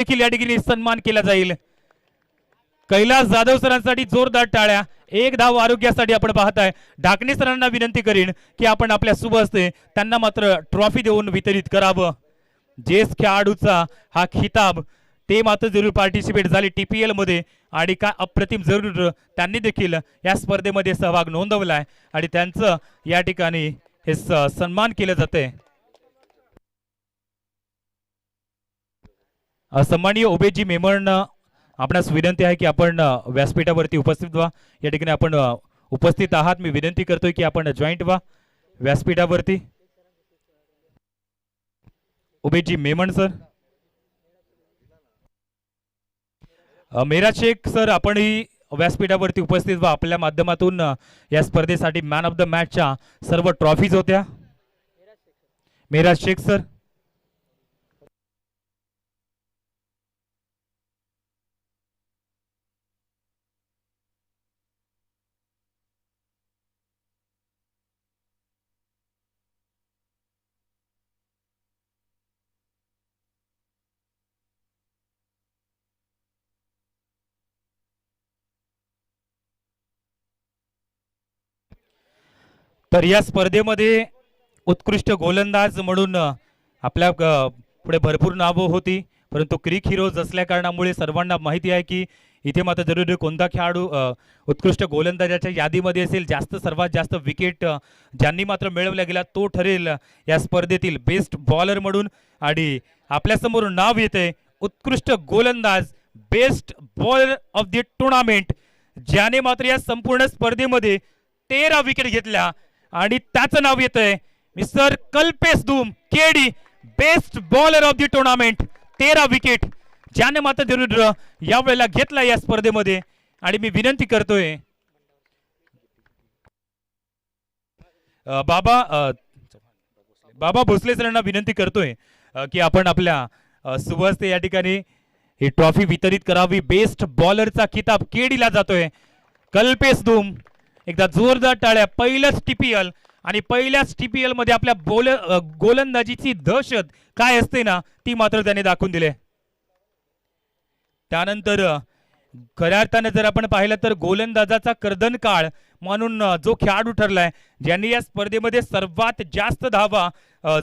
देखील या ठिकाणी सन्मान केला जाईल. कैलास जाधव सरांसाठी जोरदार टाळ्या. एक धाव आरोग्यासाठी आपण पाहताय. ढाकणे सरांना विनंती करीन की आपण आपल्या शुभ असते त्यांना मात्र ट्रॉफी देऊन वितरित करावं. जेस खेळाडूचा हा खिताब ते मात्र जरूर पार्टिसिपेट झाले टीपीएलमध्ये आणि काय अप्रतिम जरूर त्यांनी देखील या स्पर्धेमध्ये सहभाग नोंदवलाय आणि त्यांचं या ठिकाणी हे स- सन्मान केलं जाते सन्माननीय उबेजी मेमन आपणास विनंती आहे की आपण व्यासपीठावरती उपस्थित व्हा. या ठिकाणी आपण उपस्थित आहात. मी विनंती करतोय की आपण जॉईंट व्हा व्यासपीठावरती. उबेजी मेमण सर. मेरा शेख सर आपणही व्यासपीठावरती उपस्थित व्हा. आपल्या माध्यमातून या स्पर्धेसाठी मॅन ऑफ द मॅचच्या सर्व ट्रॉफीज होत्या. मेरा शेख सर. तर या स्पर्धेमध्ये उत्कृष्ट गोलंदाज म्हणून आपल्या पुढे भरपूर नावं होती. परंतु क्रिक हिरोज असल्या कारणामुळे सर्वांना माहिती आहे की इथे मात्र जरुरी कोणता खेळाडू उत्कृष्ट गोलंदाजाच्या यादीमध्ये असेल जास्त सर्वात जास्त विकेट ज्यांनी मात्र मिळवला गेला तो ठरेल या स्पर्धेतील बेस्ट बॉलर म्हणून. आणि आपल्यासमोर नाव येते उत्कृष्ट गोलंदाज best bowler of the tournament ज्याने मात्र या संपूर्ण स्पर्धेमध्ये तेरा विकेट घेतल्या. आणि त्याचं नाव येतंय mister Kalpesh Dhoom KD best bowler of the tournament तेरा विकेट. ज्याने मात्र जरूर यावेळेला घेतला या स्पर्धेमध्ये. आणि मी विनंती करतोय. बाबा बाबा भोसले सरांना विनंती करतोय की आपण आपल्या अ, या ठिकाणी ही ट्रॉफी वितरित करावी. बेस्ट बॉलरचा किताब केडीला जातोय. कल्पेश धूम एकदा जोरदार टाळ्या पहिलंच टीपीएल आणि पहिल्याच टीपीएलमध्ये आपल्या बोल गोलंदाजीची दहशत काय असते ना ती मात्र त्याने दाखवून दिले त्यानंतर खऱ्या अर्थाने जर आपण पाहिलं तर गोलंदाजाचा कर्दन काळ म्हणून जो खेळाडू ठरलाय ज्यांनी या स्पर्धेमध्ये सर्वात जास्त धावा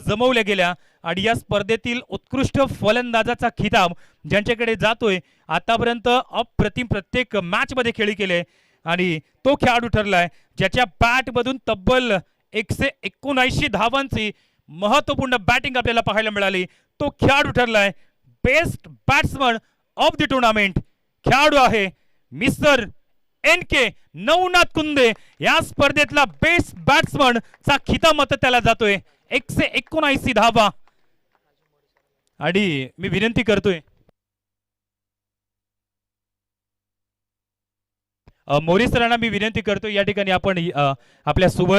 जमवल्या गेल्या आणि या स्पर्धेतील उत्कृष्ट फलंदाजाचा खिताब ज्यांच्याकडे जातोय आतापर्यंत अप्रतिम प्रत्येक मॅच मध्ये खेळी केले. आणि तो खेळाडू ठरलाय ज्याच्या बॅटमधून तब्बल एकशे एकोणऐंशी धावांची महत्त्वपूर्ण बॅटिंग आपल्याला पाहायला मिळाली. तो खेळाडू ठरलाय best batsman of the tournament खेळाडू आहे mister N K Navnath Kunde. या स्पर्धेतला बेस्ट बॅट्समन चा खिता मत त्याला जातोय. एकशे एकोणऐंशी धावा. आणि मी विनंती करतोय मोरे सरांना मी विनंती करतो या ठिकाणी आपण आपल्या शुभ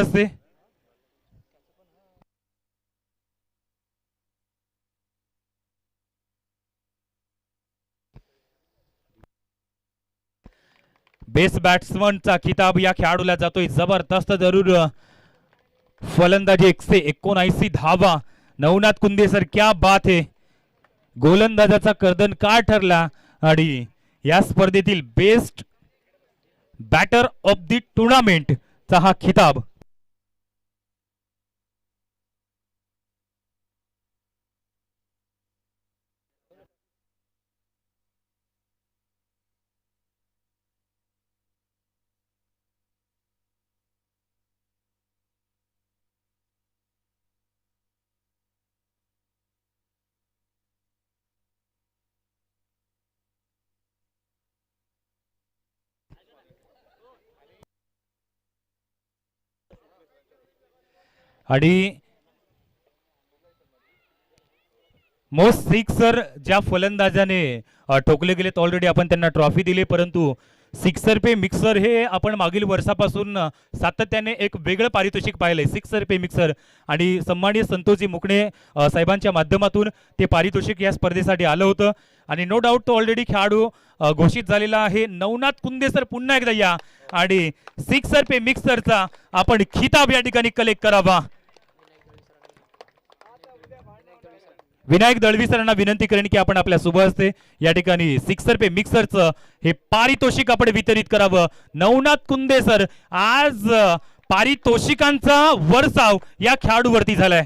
बेस्ट बॅट्समनचा किताब या खेळाडूला जातोय. जबरदस्त जरूर फलंदाजी एकशे एकोणऐंशी धावा. नवनाथ कुंदे सर क्या बात आहे गोलंदाजाचा कर्दन का ठरला? आणि या स्पर्धेतील बेस्ट बॅटर ऑफ दी टुर्नामेंटचा हा खिताब. आणि मोस्ट सिक्सर ज्या फलंदाजाने ठोकले गेलेत ऑलरेडी आपण त्यांना ट्रॉफी दिली परंतु सिक्सर पे मिक्सर हे आपण मागील वर्षापासून सातत्याने एक वेगळं पारितोषिक पाहिलंय. सिक्सर पे मिक्सर आणि सन्माननीय संतोषजी मुकणे साहेबांच्या माध्यमातून ते पारितोषिक या स्पर्धेसाठी आलं होतं. आणि नो डाऊट तो ऑलरेडी खेळाडू घोषित झालेला आहे. नवनाथ कुंदे सर पुन्हा एकदा या. आणि सिक्सर पे मिक्सरचा आपण खिताब या ठिकाणी कलेक्ट करावा. विनायक दळवी सरांना विनंती करेन की आपण आपल्या शुभ हस्ते या ठिकाणी सिक्सर पे मिक्सरचं हे पारितोषिक आपण वितरित करावं. नवनाथ कुंदे सर आज पारितोषिकांचा वरसाव या खेळाडूवरती झालाय.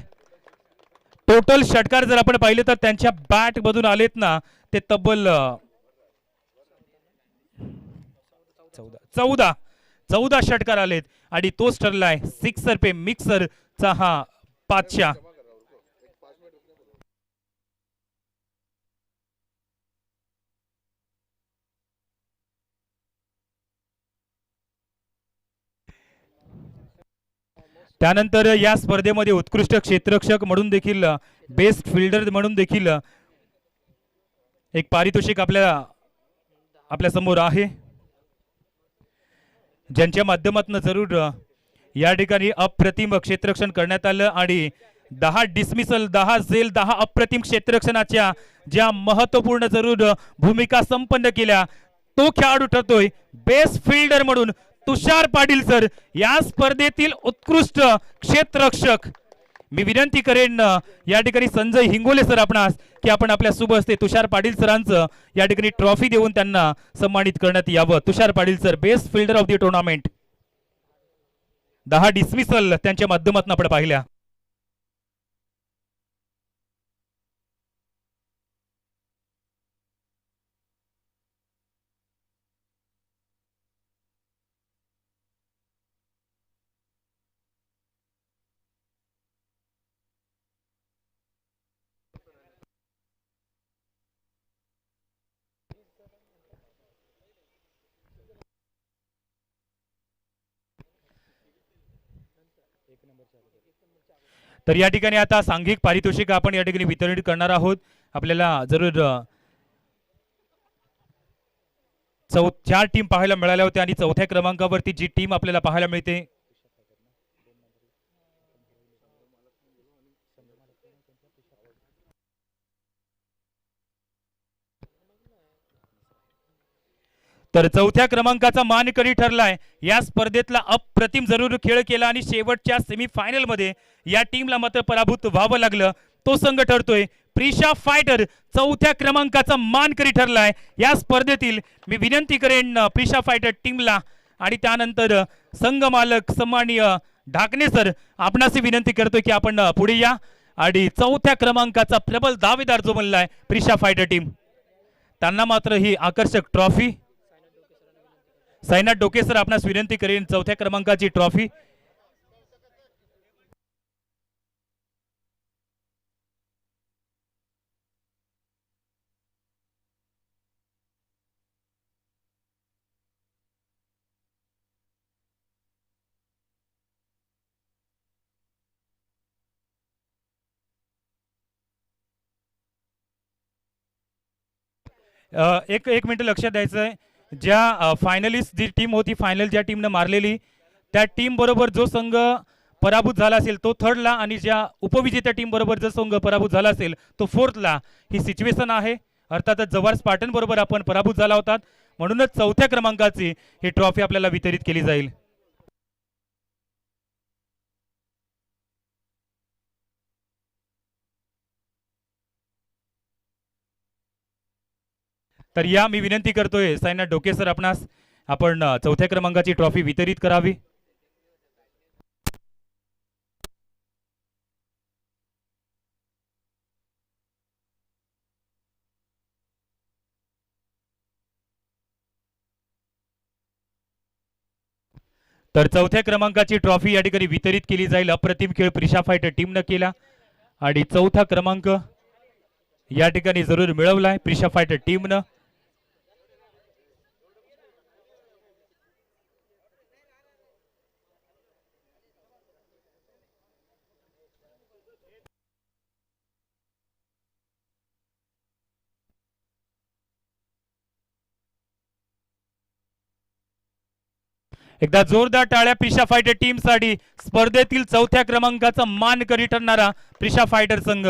टोटल षटकार जर आपण पाहिले तर त्यांच्या बॅट मधून आलेत ना ते तब्बल चौदा. चौदा. चौदा षटकार आलेत आणि तोच ठरलाय सिक्सर पे मिक्सरचा हा पाचशा त्यानंतर या स्पर्धेमध्ये उत्कृष्ट क्षेत्ररक्षक म्हणून देखील बेस्ट फिल्डर म्हणून देखील एक पारितोषिक आपल्या आपल्यासमोर आहे. ज्यांच्या माध्यमातून जरूर या ठिकाणी अप्रतिम क्षेत्ररक्षण करण्यात आलं आणि दहा डिसमिसल दहा झेल दहा अप्रतिम क्षेत्ररक्षणाच्या ज्या महत्त्वपूर्ण जरूर भूमिका संपन्न केल्या तो खेळाडू ठरतोय बेस्ट फिल्डर म्हणून तुषार पाटील सर या स्पर्धेतील उत्कृष्ट क्षेत्ररक्षक. मी विनंती करेन या ठिकाणी संजय हिंगोले सर आपणास की आपण आपल्या सुबस्ते तुषार पाटील सरांचं या ठिकाणी ट्रॉफी देऊन त्यांना सन्मानित करण्यात यावं. Tushar Patil sir best fielder of the tournament. दहा डिसमिसल त्यांच्या माध्यमातून आपण पाहिल्या. तर या ठिकाणी आता सांघिक पारितोषिक आपण या ठिकाणी वितरित करणार आहोत. आपल्याला जरूर चौ चार टीम पाहायला मिळाल्या होत्या आणि चौथ्या क्रमांकावरती जी टीम आपल्याला पाहायला मिळते तर चौथ्या क्रमांकाचा मानकरी ठरलाय. या स्पर्धेतला अप्रतिम जरूर खेळ केला आणि शेवटच्या सेमीफायनलमध्ये मध्ये या टीमला मात्र पराभूत व्हावं लागलं. तो संघ ठरतोय. प्रिशा फायटर चौथ्या क्रमांकाचा मानकरी ठरलाय. या स्पर्धेतील मी विनंती करेन प्रिशा फायटर टीमला आणि त्यानंतर संघ मालक सन्माननीय ढाकणे सर आपणास विनंती करतोय की आपण पुढे या. आणि चौथ्या क्रमांकाचा प्रबल दावेदार जो बनलाय प्रिशा फायटर टीम त्यांना मात्र ही आकर्षक ट्रॉफी साईनाथ डोके सर आपणास विनंती करेन चौथ्या क्रमांकाची ट्रॉफी एक एक मिनटं लक्षात द्यायचं आहे. ज्या फायनलिस्ट जी टीम होती फायनल ज्या टीमनं मारलेली त्या टीमबरोबर जो संघ पराभूत झाला असेल तो थर्डला आणि ज्या उपविजेत्या टीमबरोबर जो संघ पराभूत झाला असेल तो फोर्थला ही सिच्युएशन आहे. अर्थातच जवार स्पाटनबरोबर आपण पराभूत झाला होता म्हणूनच चौथ्या क्रमांकाची ही ट्रॉफी आपल्याला वितरित केली जाईल. तर या मी विनंती करतोय साईनाथ डोके सर आपणास आपण चौथ्या क्रमांकाची ट्रॉफी वितरित करावी. तर चौथ्या क्रमांकाची ट्रॉफी या ठिकाणी वितरित केली जाईल. अप्रतिम खेळ प्रिशा फायटर टीमनं केला. आणि चौथा क्रमांक या ठिकाणी जरूर मिळवलाय प्रिशा फायटर टीमनं. एकदा जोरदार टाळ्या प्रिशा फायटर टीमसाठी स्पर्धेतील चौथ्या क्रमांकाचा मान करी ठरणारा प्रिशा फायटर संघ.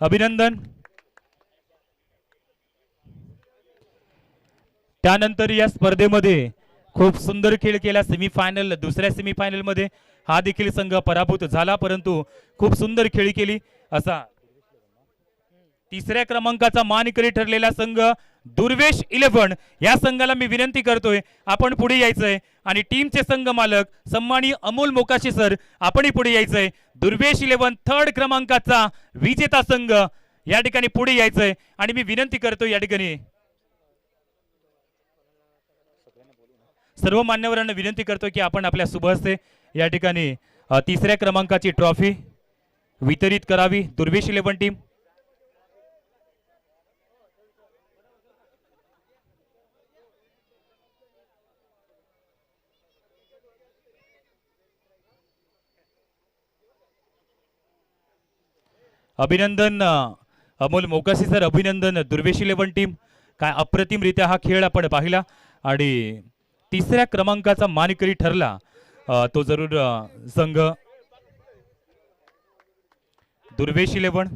अभिनंदन. त्यानंतर या स्पर्धेमध्ये खूप सुंदर खेळ केला सेमीफायनल दुसऱ्या सेमीफायनलमध्ये. हा देखील संघ पराभूत झाला परंतु खूप सुंदर खेळी केली. असा तिसऱ्या क्रमांकाचा मानकरी ठरलेला संघ दुर्वेश इलेव्हन या संघाला मी विनंती करतोय आपण पुढे यायचंय. आणि टीमचे संघ मालक सन्मानी अमोल मोकाशी सर आपणही पुढे यायचंय. दुर्वेश इलेव्हन थर्ड क्रमांकाचा विजेता संघ या ठिकाणी पुढे यायचंय. आणि मी विनंती करतो या ठिकाणी. सर्व मान्यवरांना विनंती करतो की आपण आपल्या शुभहस्ते या ठिकाणी तिसऱ्या क्रमांकाची ट्रॉफी वितरित करावी. दुर्वेश इलेव्हन टीम अभिनंदन अमोल मोकासी सर अभिनंदन दुर्वेश इलेवन टीम. काय अप्रतिमरित्या हा खेळ आपण पाहिला. आणि तिसऱ्या क्रमांकाचा मानकरी ठरला तो जरूर संघ. दुर्वेश इलेवन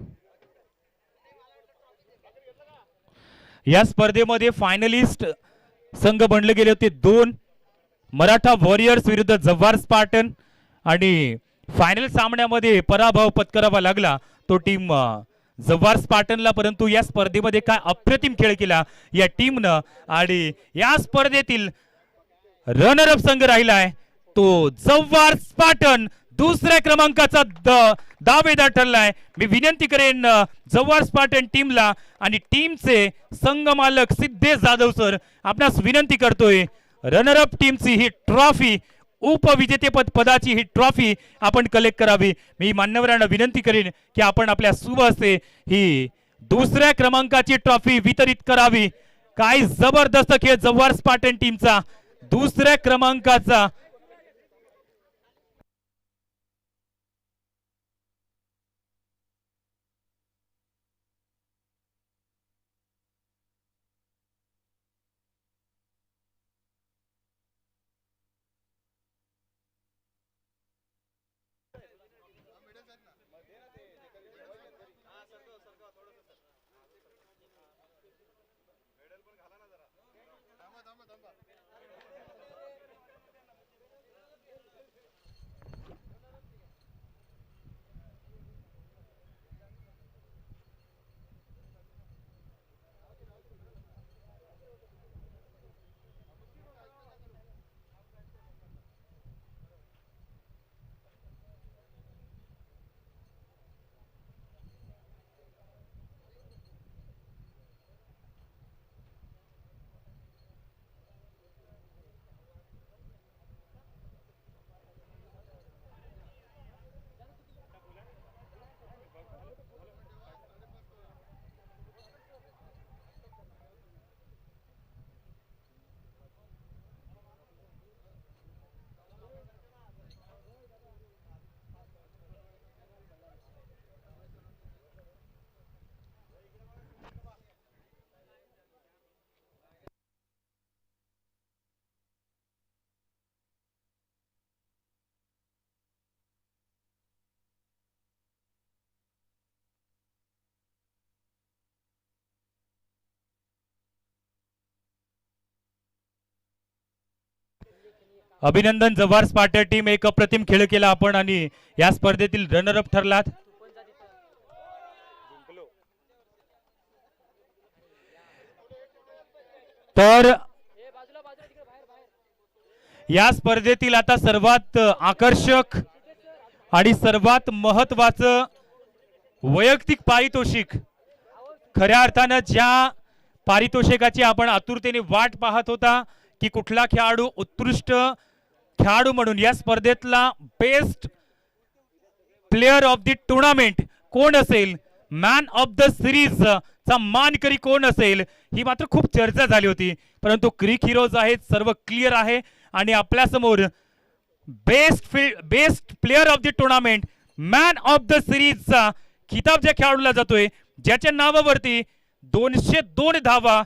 या स्पर्धेमध्ये फायनलिस्ट संघ बनले गेले होते दोन. मराठा वॉरियर्स विरुद्ध जव्हार स्पार्टन. आणि फायनल सामन्यामध्ये पराभव पत्करावा लागला. तो टीम जव्हार स्पार्टनला परंतु या स्पर्धेमध्ये काय अप्रतिम खेळ केला या टीमनं आणि या स्पर्धेतील रनरअप संघ राहिलाय तो जव्हार स्पार्टन दुसऱ्या क्रमांकाचा द- दावेदार ठरलाय. मी विनंती करेन जव्हार स्पार्टन टीमला आणि टीमचे संघ मालक सिद्धेश जाधव सर आपणास विनंती करतोय रनरअप टीमची ही ट्रॉफी उपविजेतेपद पदाची ही ट्रॉफी आपण कलेक्ट करावी. मी मान्यवरांना विनंती करेन की आपण आपल्या शुभ ही दुसऱ्या क्रमांकाची ट्रॉफी वितरित करावी. काय जबरदस्त खेळ जव्हार स्पार्टन टीमचा दुसऱ्या क्रमांकाचा अभिनंदन जव्हार स्पार्टर टीम एक अप्रतिम खेळ केला आपण आणि या स्पर्धेतील रनरअप ठरलात. तर या स्पर्धेतील आता सर्वात आकर्षक आणि सर्वात महत्वाचं वैयक्तिक पारितोषिक खऱ्या अर्थानं ज्या पारितोषिकाची आपण आतुरतेने वाट पाहत होता की कुठला खेळाडू उत्कृष्ट खेळाडू म्हणून या स्पर्धेतला best player of the tournament कोण असेल? मॅन ऑफ द सिरीज चा मानकरी कोण असेल? ही मात्र खूप चर्चा झाली होती. परंतु क्रिक हिरोज आहेत सर्व क्लिअर आहे. आणि आपल्यासमोर best best best player of the tournament man of the सिरीजचा खिताब ज्या खेळाडूला जातोय ज्याच्या नावावरती दोनशे दोन धावा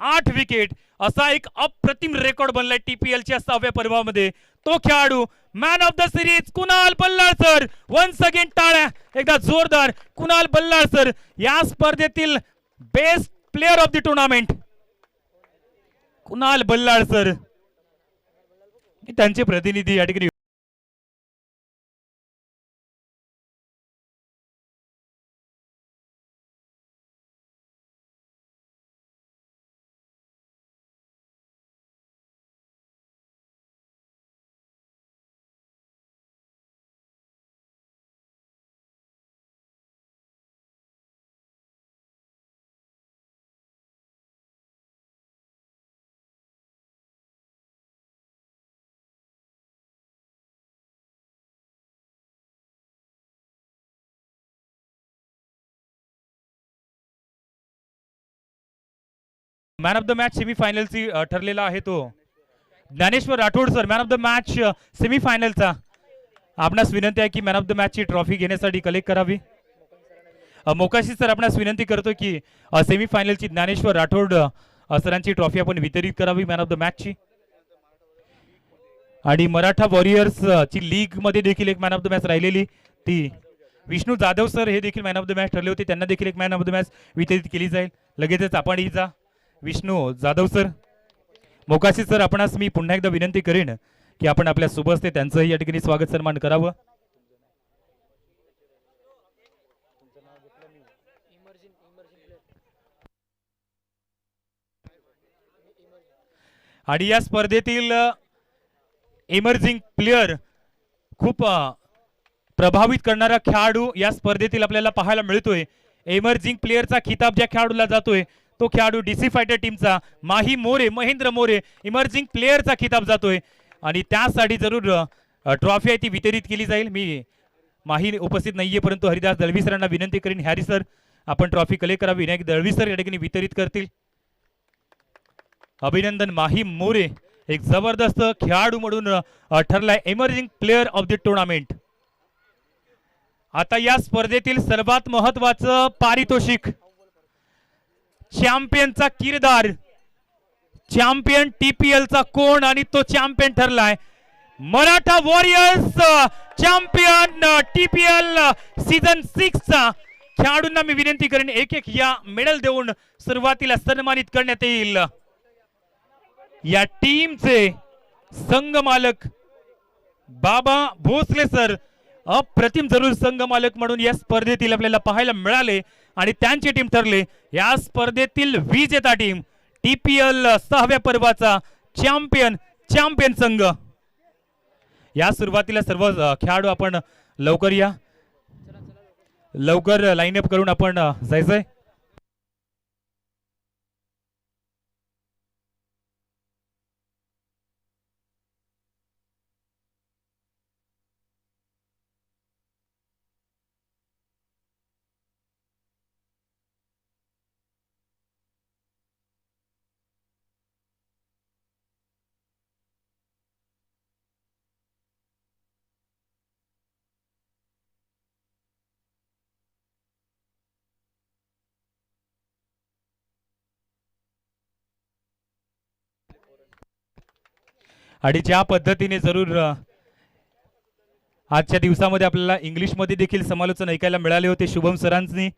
आठ विकेट असा एक अप्रतिम रेकॉर्ड बनलाय टीपीएलच्या सहाव्या पर्वामध्ये. तो खेळाडू man of the series Kunal Ballal sir once again टाळ्या. एकदा जोरदार कुणाल बल्लाळ सर या स्पर्धेतील best player of the tournament Kunal Ballal sir त्यांचे प्रतिनिधी या ठिकाणी मॅन ऑफ द मॅच सेमीफायनलची ठरलेला आहे तो. Dnyaneshwar Rathod sir man of the match सेमीफायनलचा आपणास विनंती आहे की मॅन ऑफ द मॅचची ट्रॉफी घेण्यासाठी कलेक्ट करावी. मोकाशी सर आपणास विनंती करतो की सेमीफायनलची ज्ञानेश्वर राठोड सरांची ट्रॉफी आपण वितरित करावी मॅन ऑफ द मॅचची आणि मराठा वॉरियर्स लीगमध्ये ची लीगमध्ये देखील एक मॅन ऑफ द मॅच राहिलेली. ती विष्णू जाधव सर हे देखील मॅन ऑफ द मॅच ठरले होते. त्यांना देखील एक मॅन ऑफ द मॅच वितरित केली जाईल. लगेचच आपण जा. विष्णू जाधव सर. मोकाशी सर आपणास मी पुन्हा एकदा विनंती करेन की आपण आपल्यासोबत त्यांचंही या ठिकाणी स्वागत सन्मान करावं. आणि या स्पर्धेतील इमर्जिंग प्लेयर खूप प्रभावित करणारा खेळाडू या स्पर्धेतील आपल्याला पाहायला मिळतोय. एमर्जिंग प्लेअरचा खिताब ज्या खेळाडूला जातोय तो खेळाडू डीसी फायटर टीमचा माही मोरे महेंद्र मोरे इमर्जिंग प्लेअरचा खिताब जातोय. आणि त्यासाठी जरूर ट्रॉफी आहे ती वितरित केली जाईल. मी माही उपस्थित नाहीये परंतु हरिदास दळवी सरांना विनंती करीन. हॅरी सर आपण ट्रॉफी कलेक्ट करावी. विनायक दळवी सर या ठिकाणी वितरित करतील. अभिनंदन माही मोरे. एक जबरदस्त खेळाडू म्हणून ठरलाय emerging player of the tournament आता या स्पर्धेतील सर्वात महत्वाचं पारितोषिक चॅम्पियनचा किरदार. चॅम्पियन टीपीएलचा कोण आणि तो champion ठरलाय. Maratha warriors champion TPL season six खेळाडूंना मी विनंती करेन एक एक या मेडल देऊन सुरुवातीला सन्मानित करण्यात येईल. या टीमचे संघ मालक बाबा भोसले सर अप्रतिम जरूर संघ मालक म्हणून या स्पर्धेतील आपल्याला पाहायला मिळाले. आणि त्यांची टीम ठरली. या स्पर्धेतील विजेता टीम टीपीएल सहाव्या पर्वाचा चॅम्पियन चॅम्पियन संघ. या सुरुवातीला सर्व खेळाडू आपण लवकर या. लवकर लाईन अप करून आपण अ, जायचंय आणि ज्या पद्धतीने जरूर आजच्या दिवसामध्ये आपल्याला इंग्लिशमध्ये देखील समालोचन ऐकायला मिळाले होते. शुभम सरांनी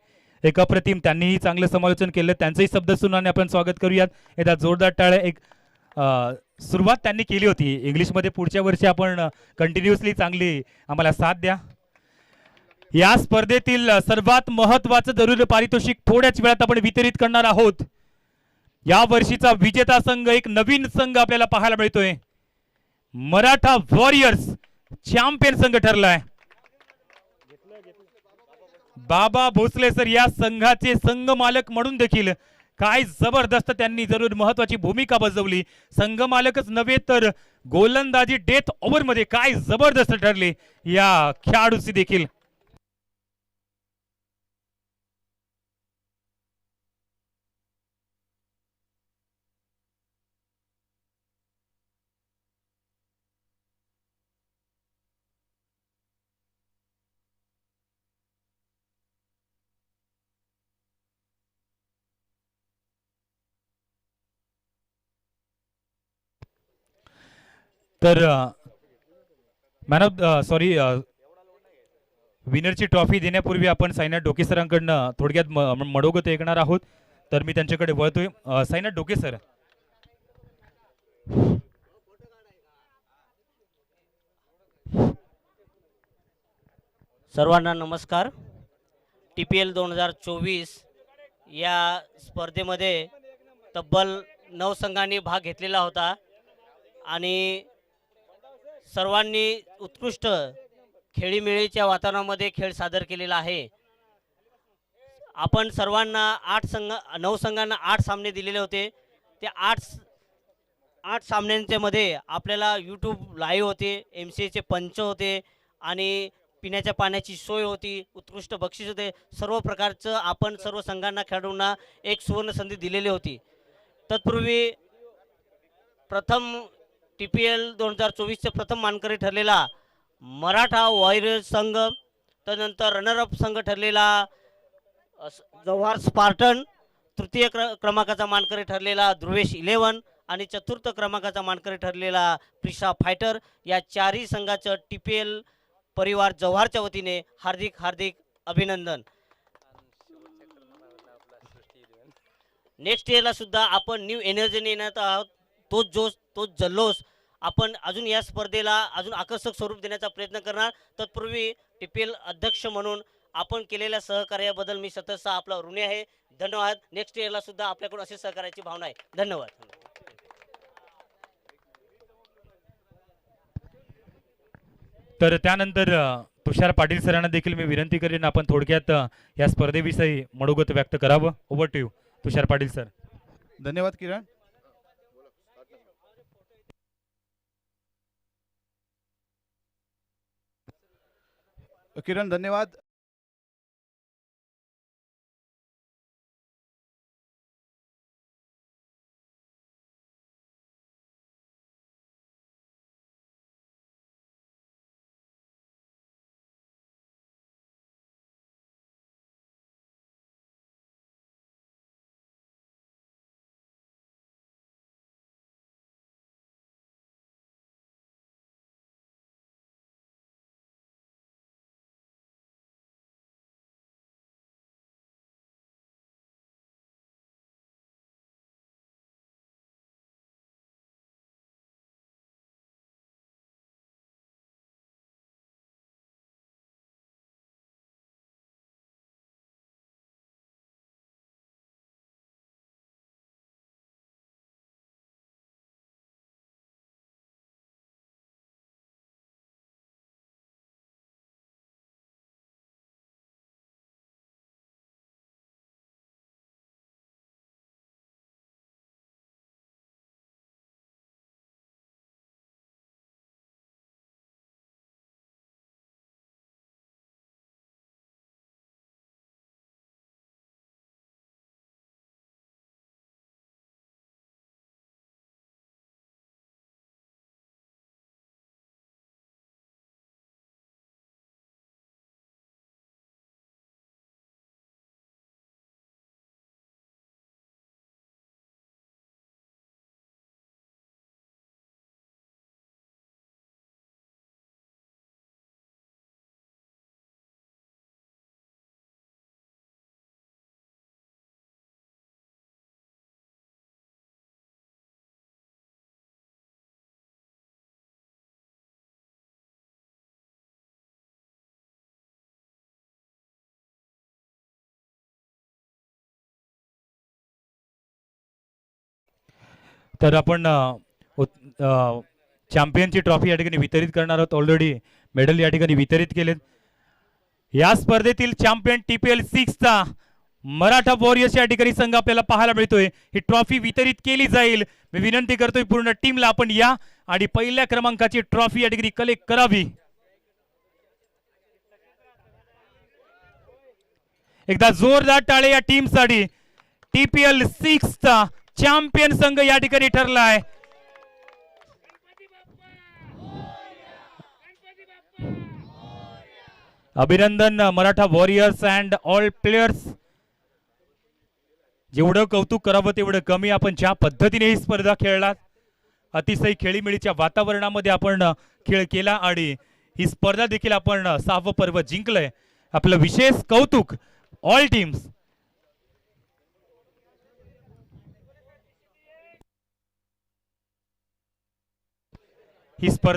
एक अप्रतिम त्यांनीही चांगलं समालोचन केलं. त्यांचंही शब्द सुनाने आपण स्वागत करूयात. एकदा जोरदार टाळ्या एक सुरुवात त्यांनी केली होती. इंग्लिशमध्ये पुढच्या वर्षी आपण कंटिन्युअसली चांगली आम्हाला साथ द्या. या स्पर्धेतील सर्वात महत्वाचं जरूर पारितोषिक थोड्याच वेळात आपण वितरित करणार आहोत. या वर्षीचा विजेता संघ एक नवीन संघ आपल्याला पाहायला मिळतोय. मराठा वॉरियर्स चॅम्पियन संघ ठरलाय. बाबा भोसले सर या संघाचे संघ मालक म्हणून देखील काय जबरदस्त त्यांनी जरूर महत्वाची भूमिका बजावली. संघ मालकच नव्हे तर गोलंदाजी डेथ ओव्हरमध्ये काय जबरदस्त ठरले या खेळाडूची देखील. तर मॅन ऑफ सॉरी विनरची ट्रॉफी देण्यापूर्वी आपण साईनाथ डोके सरांकडनं थोडक्यात म- ऐकणार आहोत. तर मी त्यांच्याकडे वळतोय. अ, साईनाथ डोके सर. सर्वांना नमस्कार. टी पी एल दोन हजार चोवीस या स्पर्धेमध्ये तब्बल नऊ संघांनी भाग घेतलेला होता आणि सर्वांनी उत्कृष्ट खेळीमेळीच्या वातावरणामध्ये खेळ सादर केलेला आहे. आपण सर्वांना आठ संघ नऊ संघांना आठ सामने दिलेले होते. ते आठ आठ सामन्यांच्या मध्ये आपल्याला यूट्यूब लाईव्ह होते एम सी एचे पंच होते आणि पिण्याच्या पाण्याची सोय होती उत्कृष्ट बक्षीस होते. सर्व प्रकारचं आपण सर्व संघांना खेळाडूंना एक सुवर्ण संधी दिलेली होती. तत्पूर्वी प्रथम टी पी एल दोन हजार चोवीसचे प्रथम मानकरी ठरलेला मराठा वॉरियर्स संघ त्यानंतर रनरअप संघ ठरलेला जव्हार स्पार्टन तृतीय क्र क्रमांकाचा मानकरी ठरलेला ध्रुवेश इलेवन आणि चतुर्थ क्रमांकाचा मानकरी ठरलेला प्रिशा फायटर. या चारही संघाचं टी पी एल परिवार जव्हारच्या वतीने हार्दिक हार्दिक अभिनंदन. नेक्स्ट इयरला सुद्धा आपण न्यू एनर्जीने येणार आहोत. तोच जोश तोच जल्लोष आपण अजून या स्पर्धेला अजून आकर्षक स्वरूप देण्याचा प्रयत्न करणार. तत्पूर्वी टी पी एल अध्यक्ष म्हणून आपण केलेल्या सहकार्याबद्दल मी सतत आपला ऋणी आहे. धन्यवाद. नेक्स्ट इयरला सुद्धा आपल्याकडून अशी सहकार्याची भावना आहे. धन्यवाद. तर त्यानंतर तुषार पाटील सरांना देखील मी विनंती करेन आपण थोडक्यात या स्पर्धेविषयी मनोगत व्यक्त करावं. Over to Tushar Patil sir. धन्यवाद किरण. किरण धन्यवाद. तर आपण चॅम्पियनची ट्रॉफी या ठिकाणी वितरित करणार आहोत. ऑलरेडी मेडल या ठिकाणी वितरित केलेत. या स्पर्धेतील चॅम्पियन टीपीएल सिक्सचा मराठा वॉरियर्स या ठिकाणी संघ आपल्याला पाहायला मिळतोय. ही ट्रॉफी वितरित केली जाईल. मी विनंती करतोय पूर्ण टीमला आपण या आणि पहिल्या क्रमांकाची ट्रॉफी या ठिकाणी कलेक्ट करावी. एकदा जोरदार टाळे या टीमसाठी टीपीएल सिक्सचा चॅम्पियन संघ या ठिकाणी ठरलाय. अभिनंदन Maratha warriors and all players. जेवढं कौतुक करावं तेवढं कमी आपण ज्या पद्धतीने ही स्पर्धा खेळलात अतिशय खेळीमेळीच्या वातावरणामध्ये आपण खेळ केला आणि ही स्पर्धा देखील आपण सहावं पर्व जिंकलंय. आपलं विशेष कौतुक ऑल टीम्स. ही स्पर्धा